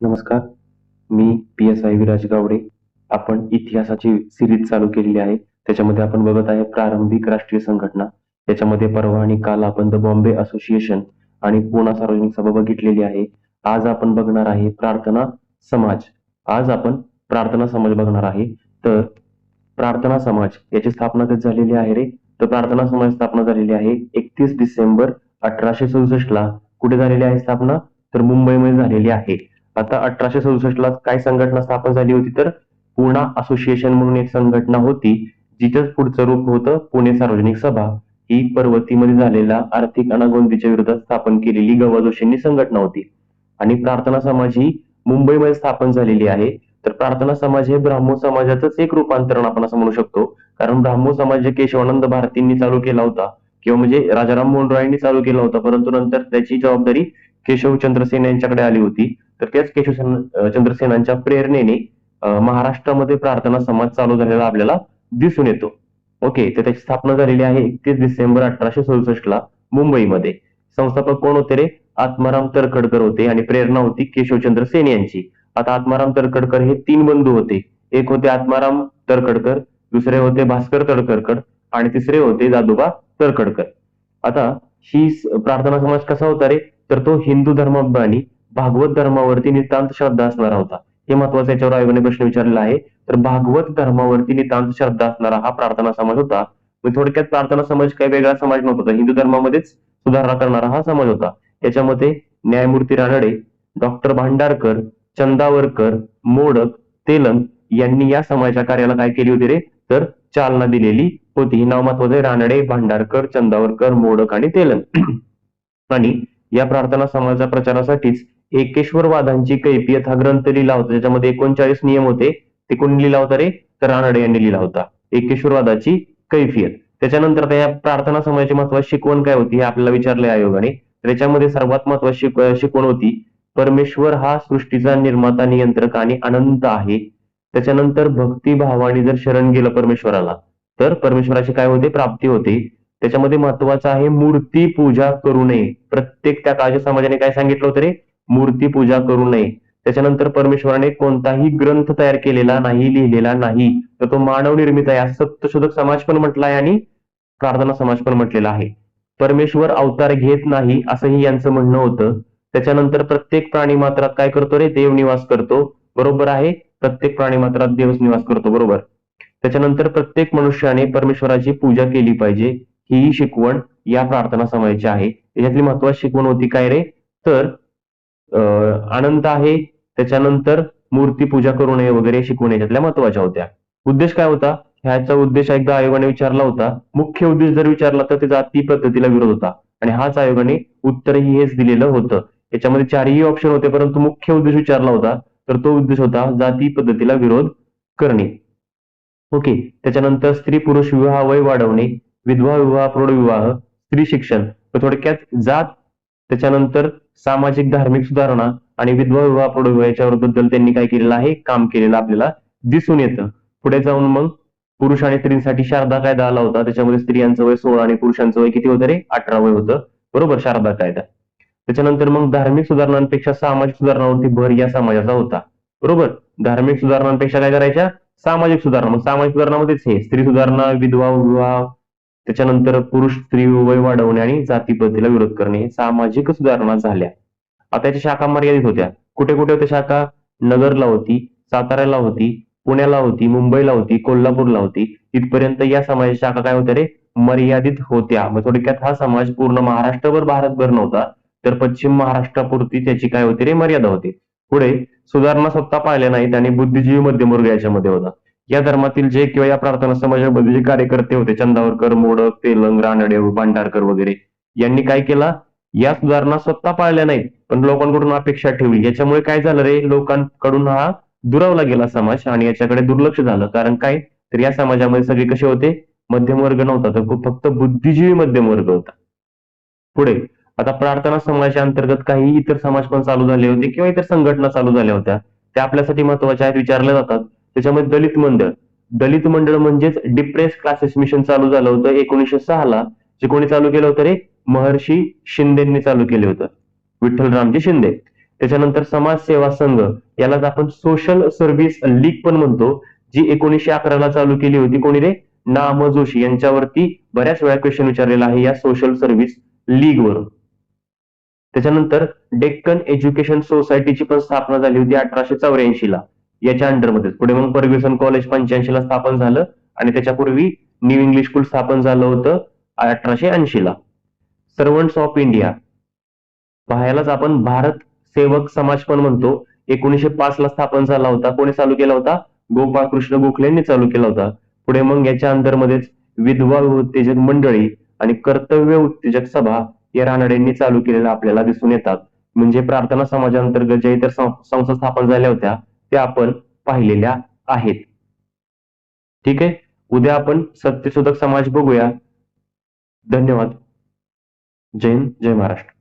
नमस्कार. मी P S I Viraj Gawade. आपण इतिहासाची सिरीज चालू केलेली आहे. त्याच्यामध्ये आपण बघत आहे प्रारंभिक राष्ट्रीय संघटना. त्याच्यामध्ये परवा आणि काल आपण द बॉम्बे असोसिएशन आणि पुणा सार्वजनिक सभा बघितलेली आहे. आज आपण बघणार आहे प्रार्थना समाज. आज आपण प्रार्थना समाज बघणार आहे. तर प्रार्थना समाज याची स्थापना कधी झालेली आहे रे? तर प्रार्थना समाज स्थापना झालेली आहे एकतीस डिसेंबर अठराशे सदुसष्ट ला कुठे झालेली आहे स्थापना? तर मुंबईमध्ये झालेली आहे. आता अठराशे सदुसष्ट ला काय संघटना स्थापन झाली होती तर? पुणा असोसिएशन म्हणून एक संघटना होती जिथंच पुढचं रूप होतं पुणे सार्वजनिक सभा. ही पर्वतीमध्ये झालेल्या आर्थिक अनागोंदीच्या विरोधात स्थापन केलेली गवा जोशींनी संघटना होती. आणि प्रार्थना समाज ही मुंबईमध्ये स्थापन झालेली आहे. तर प्रार्थना समाज हे ब्राह्मो समाजाचंच एक रूपांतरण आपण असं म्हणू शकतो. कारण ब्राह्मो समाज जे केशवानंद भारतींनी चालू केला होता किंवा म्हणजे राजाराम मोहन रॉयनी चालू केला होता परंतु नंतर त्याची जबाबदारी केशव चंद्रसेन यांच्याकडे आली होती. तर त्याच केशव चंद्रसेनांच्या प्रेरणेने महाराष्ट्रामध्ये प्रार्थना समाज चालू झालेला आपल्याला दिसून येतो. ओके तर त्याची स्थापना झालेली आहे एकतीस डिसेंबर अठराशे सदुसष्ट ला मुंबईमध्ये. संस्थापक कोण होते रे? आत्माराम तरखडकर होते आणि प्रेरणा होती केशवचंद्र सेन यांची. आता आत्माराम तरखडकर हे तीन बंधू होते. एक होते आत्माराम तरखडकर दुसरे होते भास्कर तळखडकर आणि तिसरे होते दादोबा तरखडकर. आता ही प्रार्थना समाज कसा होता रे? तर तो हिंदू धर्माभिमानी भागवत धर्मावरती नितांत श्रद्धा असणारा होता. हे महत्वाचं याच्यावर आयोगाने प्रश्न विचारलेला आहे. तर भागवत धर्मावरती नितांत श्रद्धा असणारा हा प्रार्थना समाज होता. थोडक्यात प्रार्थना समाज काही वेगळा समाज नव्हता हिंदू धर्मामध्येच सुधारणा करणारा हा समाज होता. याच्यामध्ये न्यायमूर्ती रानडे डॉक्टर भांडारकर चंदावरकर मोडक तेलंग यांनी या समाजाच्या कार्याला काय केली होती रे? तर चालना दिलेली होती. ही नाव महत्वाचं रानडे भांडारकर चंदावरकर मोडक आणि तेलंग. आणि या प्रार्थना समाजाच्या प्रचारासाठीच एकेश्वरवादांची कैफियत हा ग्रंथ लिहिला होता. ज्याच्यामध्ये एकोणचाळीस नियम होते. ते कोणी लिहिला होता रे? तर रानडे यांनी लिहिला होता. एकेश्वरवादाची कैफियत. त्याच्यानंतर या प्रार्थना समाजाची महत्वाची शिकवण काय होती हे आपल्याला विचारले आयोगाने. त्याच्यामध्ये सर्वात महत्वाची शिकवण होती परमेश्वर हा सृष्टीचा निर्माता नियंत्रक आणि अनंत आहे. त्याच्यानंतर भक्तिभावाने जर शरण गेलं परमेश्वराला तर परमेश्वराची काय होते? प्राप्ती होते. त्याच्यामध्ये महत्वाचं आहे मूर्ती पूजा करू नये. प्रत्येक त्या काळच्या समाजाने काय सांगितलं होतं रे? मूर्ती पूजा करू नये. त्याच्यानंतर परमेश्वराने कोणताही ग्रंथ तयार केलेला नाही लिहिलेला नाही. तर तो मानव निर्मित आहे. असं सत्यशोधक समाज पण म्हटला आहे आणि प्रार्थना समाज पण म्हटलेला आहे. परमेश्वर अवतार घेत नाही असंही यांचं म्हणणं होतं. त्याच्यानंतर प्रत्येक प्राणी मात्रात काय करतो रे? देव निवास करतो. बरोबर आहे? प्रत्येक प्राणी मात्रात देवच निवास करतो. बरोबर? त्याच्यानंतर प्रत्येक मनुष्याने परमेश्वराची पूजा केली पाहिजे. ही शिकवण या प्रार्थना समाजाची आहे. याच्यातली महत्वाची शिकवण होती काय रे? तर अं, अनंत आहे. त्याच्यानंतर मूर्ती पूजा करू नये वगैरे शिकवण याच्यातल्या महत्त्वाच्या होत्या. उद्देश काय होता? ह्याचा उद्देश एकदा आयोगाने विचारला होता. मुख्य उद्देश जर विचारला तर ते जाती पद्धतीला विरोध होता. आणि हाच आयोगाने उत्तरही हेच दिलेलं होतं. याच्यामध्ये चारही ऑप्शन होते परंतु मुख्य उद्देश विचारला होता. तर तो उद्देश होता जाती पद्धतीला विरोध करणे. ओके. त्याच्यानंतर स्त्री पुरुष विवाह वय वाढवणे. विधवा विवाह प्रौढ विवाह स्त्री शिक्षण. थोडक्यात जात त्याच्यानंतर सामाजिक धार्मिक सुधारणा आणि विधवा विवाह प्रौढ विवाह याच्याबद्दल त्यांनी काय केलेलं आहे? काम केलेलं आपल्याला दिसून येतं. पुढे जाऊन मग पुरुष आणि स्त्रींसाठी शारदा कायदा आला होता. त्याच्यामध्ये स्त्रियांचं वय सोळा आणि पुरुषांचं वय किती होतं रे? अठरा वय होतं. बरोबर? शारदा कायदा. त्याच्यानंतर मग धार्मिक सुधारणांपेक्षा सामाजिक सुधारणावरती भर या समाजाचा होता. बरोबर? धार्मिक सुधारणांपेक्षा काय करायच्या? सामाजिक सुधारणा. मग सामाजिक सुधारणामध्येच हे. स्त्री सुधारणा विधवा विवाह त्याच्यानंतर पुरुष स्त्री वय वाढवणे आणि जाती विरोध करणे सामाजिक सुधारणा झाल्या. आता याच्या शाखा मर्यादित होत्या. कुठे कुठे होत्या शाखा? नगरला होती साताऱ्याला होती पुण्याला होती मुंबईला होती कोल्हापूरला होती. इथपर्यंत या समाजाच्या शाखा काय होत्या रे? मर्यादित होत्या. मग थोडक्यात हा समाज पूर्ण महाराष्ट्रभर भारतभर नव्हता तर पश्चिम महाराष्ट्रापुरती त्याची काय होती रे? मर्यादा होती. पुढे सुधारणा सत्ता पाहिल्या नाहीत आणि बुद्धिजीवी मध्यमवर्ग याच्यामध्ये होता. या धर्मातील जे किंवा या प्रार्थना समाजामध्ये जे कार्यकर्ते होते चंदावरकर मोडक तेलंग रानडे भांडारकर वगैरे यांनी काय केला? या सुधारणा स्वतः पाळल्या नाहीत पण लोकांकडून अपेक्षा ठेवली. याच्यामुळे काय झालं रे? लोकांकडून हा दुरावला गेला समाज आणि याच्याकडे दुर्लक्ष झालं. कारण काय? तर या समाजामध्ये सगळे कसे होते? मध्यम वर्ग नव्हता तर फक्त बुद्धिजीवी मध्यम वर्ग होता. पुढे आता प्रार्थना समाजाच्या अंतर्गत काही इतर समाज पण चालू झाले होते किंवा इतर संघटना चालू झाल्या होत्या. त्या आपल्यासाठी महत्त्वाच्या आहेत विचारल्या जातात. त्याच्यामध्ये दलित मंडळ. दलित मंडळ म्हणजेच डिप्रेस क्लासेस मिशन चालू झालं होतं एकोणीसशे सहा ला जे कोणी चालू केलं होतं रे? महर्षी शिंदेंनी चालू केलं होतं. विठ्ठलरामजी शिंदे. त्याच्यानंतर समाज सेवा संघ. यालाच आपण सोशल सर्व्हिस लीग पण म्हणतो. जी एकोणीसशे अकराला चालू केली होती. कोणी रे? नाम जोशी. यांच्यावरती बऱ्याच वेळा क्वेश्चन विचारलेला आहे या सोशल सर्व्हिस लीग वरून. त्याच्यानंतर डेक्कन एज्युकेशन सोसायटीची पण स्थापना झाली होती अठराशे चौऱ्याऐंशी ला याच्या अंडरमध्ये पुढे मग फर्ग्युसन कॉलेज पंच्याऐंशी ला स्थापन झालं आणि त्याच्यापूर्वी न्यू इंग्लिश स्कूल स्थापन झालं होतं अठराशे ऐंशी ला. सर्वंट्स ऑफ इंडिया पाहायलाच आपण भारत सेवक समाज पण म्हणतो. एकोणीशे पाच ला स्थापन झाला होता. कोणी चालू केला होता? गोपाळकृष्ण गोखले यांनी चालू केला होता. पुढे मग याच्या अंतरमध्येच विधवा उत्तेजक मंडळी आणि कर्तव्य उत्तेजक सभा या रानडेंनी चालू केलेल्या आपल्याला दिसून येतात. म्हणजे प्रार्थना समाजांतर्गत ज्या इतर संस्था स्थापन झाल्या होत्या त्या आपण पाहिलेल्या आहेत. ठीक आहे? उद्या आपण सत्यशोधक समाज बघूया. धन्यवाद. जय हिंद जय महाराष्ट्र.